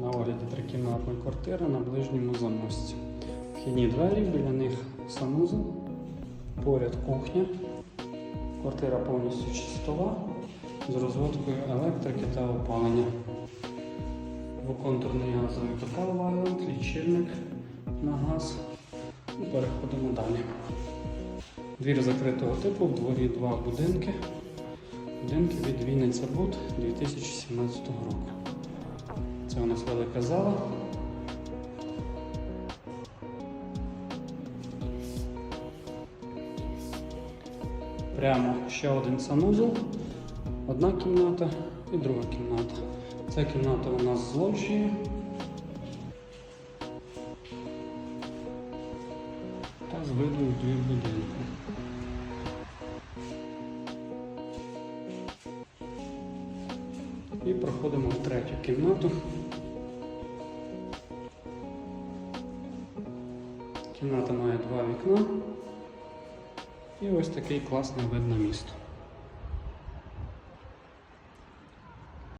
На огляді трикімнатна квартира на ближньому замості. Вхідні двері, біля них санузел, поряд кухня. Квартира повністю чистова з розводкою електрики та опалення. Двоконтурний газовий котел Вайланд, лічильник на газ. І переходимо далі. Двір закритого типу, в дворі два будинки. Будинки від Вінниця Буд 2017 року. Це у нас велика зала. Прямо ще один санузел, одна кімната і друга кімната. Ця кімната у нас з лоджією. Та з видом в двір. І проходимо в третю кімнату. Кімната має два вікна. І ось такий класний вид на місто.